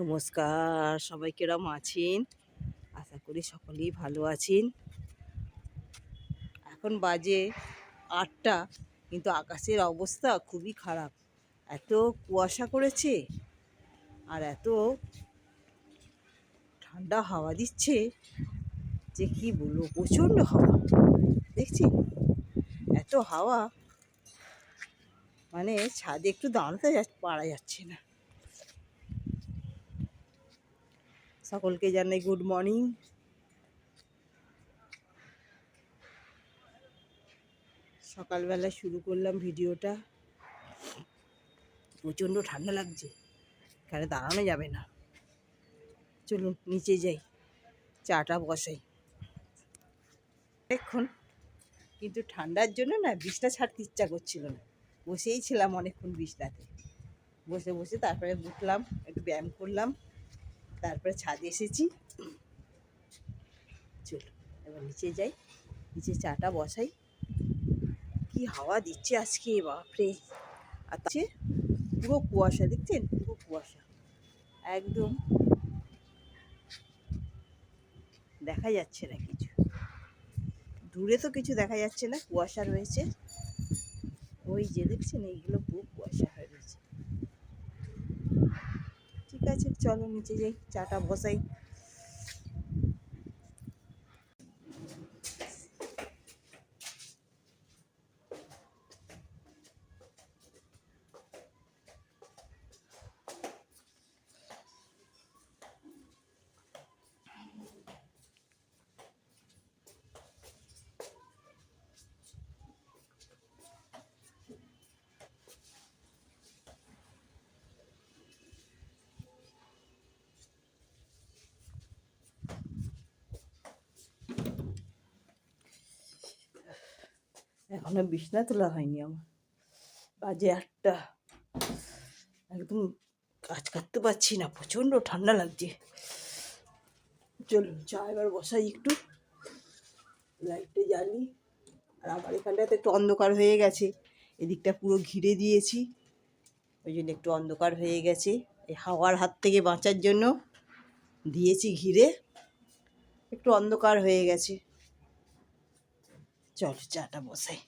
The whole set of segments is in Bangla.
নমস্কার, সবাই কিরম আছেন? আশা করি সকলেই ভালো আছেন। এখন বাজে আটটা, কিন্তু আকাশের অবস্থা খুবই খারাপ। এত কুয়াশা করেছে আর এত ঠান্ডা হাওয়া দিচ্ছে যে কি বলব, প্রচণ্ড হাওয়া। দেখছি এত হাওয়া মানে ছাদে একটু দাঁড়াতে পারা যাচ্ছে না। সকলকে জানাই গুড মর্নিং সকালবেলা শুরু করলাম ভিডিওটা। প্রচণ্ড ঠান্ডা লাগছে, এখানে দাঁড়ানো যাবে না। চলুন, নিচে যাই, চাটা বসাই। অনেকক্ষণ কিন্তু ঠান্ডার জন্য না বিছনা ছাড়তে ইচ্ছা করছিল না। বসেই ছিলাম অনেকক্ষণ বিছনাতে। বসে বসে তারপরে উঠলাম, একটু ব্যায়াম করলাম। তারপরে ছাদে এসেছি। চলো, এবার নিচে যাই। নিচে চাটা বসাই। কি হাওয়া দিচ্ছে আজকে, বাপরে! আর তাছে পুরো কুয়াশা, দেখছেন? পুরো কুয়াশা। একদম দেখা যাচ্ছে না কিছু। দূরে তো কিছু দেখা যাচ্ছে না, কুয়াশা রয়েছে। ওই যে দেখছেন, এইগুলো পুরো কুয়াশা হয়ে রয়েছে। ঠিক আছে চলো নিচে যাই চাটা বসাই। এখনও বিছনা তোলা হয়নি আমার। বাজে আটটা। একদম কাজ করতে পারছি না, প্রচণ্ড ঠান্ডা লাগছে। চলুন চা এবার বসাই একটু। লাইটটা জ্বালি। আর আমার এখানটাতে একটু অন্ধকার হয়ে গেছে। এদিকটা পুরো ঘিরে দিয়েছি। ওই জন্য একটু অন্ধকার হয়ে গেছে। এই হাওয়ার হাত থেকে বাঁচার জন্য দিয়েছি ঘিরে। একটু অন্ধকার হয়ে গেছে। চল চাটা বসাই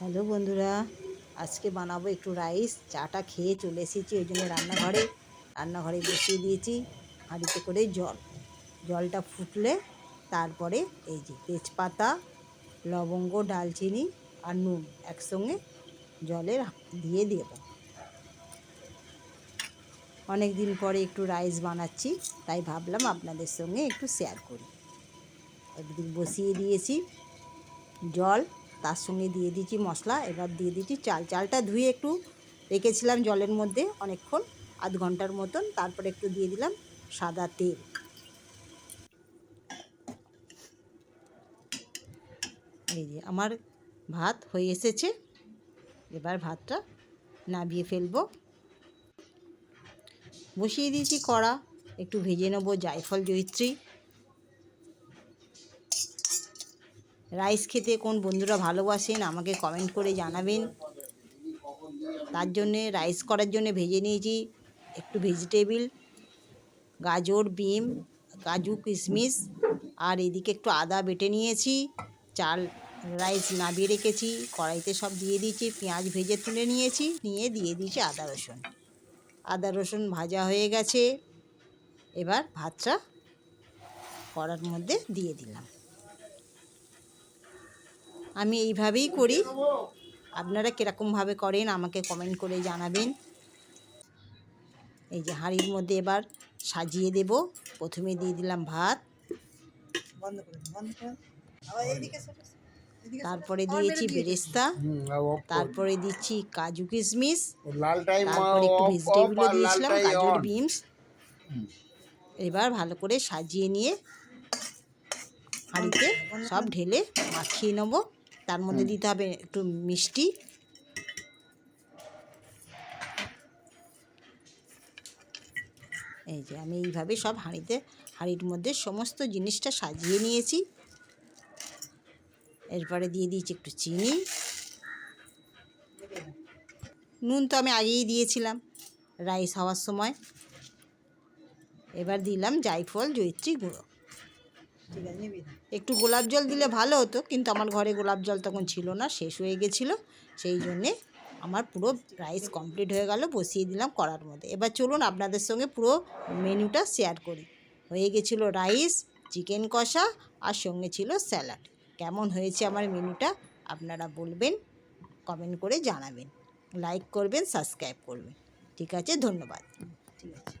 হ্যালো বন্ধুরা, আজকে বানাবো একটু রাইস। চাটা খেয়ে চলে এসেছি ওই জন্য রান্নাঘরে। রান্নাঘরে বসিয়ে দিয়েছি হাঁড়িতে করে জল। জলটা ফুটলে তারপরে এই যে তেজপাতা, লবঙ্গ, ডালচিনি আর নুন একসঙ্গে জলের দিয়ে দেব। অনেক দিন পরে একটু রাইস বানাচ্ছি, তাই ভাবলাম আপনাদের সঙ্গে একটু শেয়ার করি। একদিন বসিয়ে দিয়েছি জল। তার সঙ্গে দিয়ে দিচ্ছি মশলা, এবার দিয়ে দিচ্ছি চাল। চালটা ধুয়ে একটু রেখেছিলাম জলের মধ্যে অনেকক্ষণ, আধ ঘণ্টার মতন। তারপরে একটু দিয়ে দিলাম সাদা তেল। এই যে আমার ভাত হয়ে এসেছে। এবার ভাতটা নাবিয়ে ফেলব। বসিয়ে দিয়েছি কড়া, একটু ভেজে নেব জায়ফল জয়িত্রী। রাইস খেতে কোন বন্ধুরা ভালোবাসেন আমাকে কমেন্ট করে জানাবেন। তার জন্যে রাইস করার জন্য ভেজে নিয়েছি একটু ভেজিটেবিল গাজর, বিম, কাজু, কিশমিশ, আর এদিকে একটু আদা বেটে নিয়েছি, চাল, রাইস নাবিয়ে রেখেছি, কড়াইতে সব দিয়ে দিয়েছি, পেঁয়াজ ভেজে তুলে নিয়েছি, নিয়ে দিয়ে দিয়েছি আদা, রসুন। আদা, রসুন ভাজা হয়ে গেছে, এবার ভাতটা কড়ার মধ্যে দিয়ে দিলাম। আমি এইভাবেই করি। আপনারা কীরকমভাবে করেন আমাকে কমেন্ট করে জানাবেন। এই যে হাঁড়ির মধ্যে এবার সাজিয়ে দেব। প্রথমে দিয়ে দিলাম ভাত। তারপরে দিয়েছি। বেরেস্তা। তারপরে দিচ্ছি কাজু কিশমিশ। তারপরে একটু দিয়েছিলাম গাজর বিনস। এবার ভালো করে সাজিয়ে নিয়ে হাঁড়িতে সব ঢেলে মাখিয়ে নেব। তার মধ্যে দিতে হবে একটু মিষ্টি। এই যে আমি এইভাবে সব হাঁড়িতে হাঁড়ির মধ্যে সমস্ত জিনিসটা সাজিয়ে নিয়েছি। এরপরে দিয়ে দিয়েছি একটু চিনি। নুন তো আমি আগেই দিয়েছিলাম রাইস হওয়ার সময়। এবার দিলাম জায়ফল জয়িত্রী গুঁড়ো। একটু গোলাপ জল দিলে ভালো হতো কিন্তু আমার ঘরে গোলাপ জল তখন ছিল না শেষ হয়ে গেছিল। সেই জন্যে আমার পুরো রাইস কমপ্লিট হয়ে গেল বসিয়ে দিলাম করার মধ্যে। এবার চলুন আপনাদের সঙ্গে পুরো মেনুটা শেয়ার করি। হয়ে গেছিল রাইস চিকেন কষা আর সঙ্গে ছিল স্যালাড কেমন হয়েছে আমার মেনুটা আপনারা বলবেন কমেন্ট করে জানাবেন। লাইক করবেন সাবস্ক্রাইব করবেন। ঠিক আছে ধন্যবাদ। ঠিক আছে।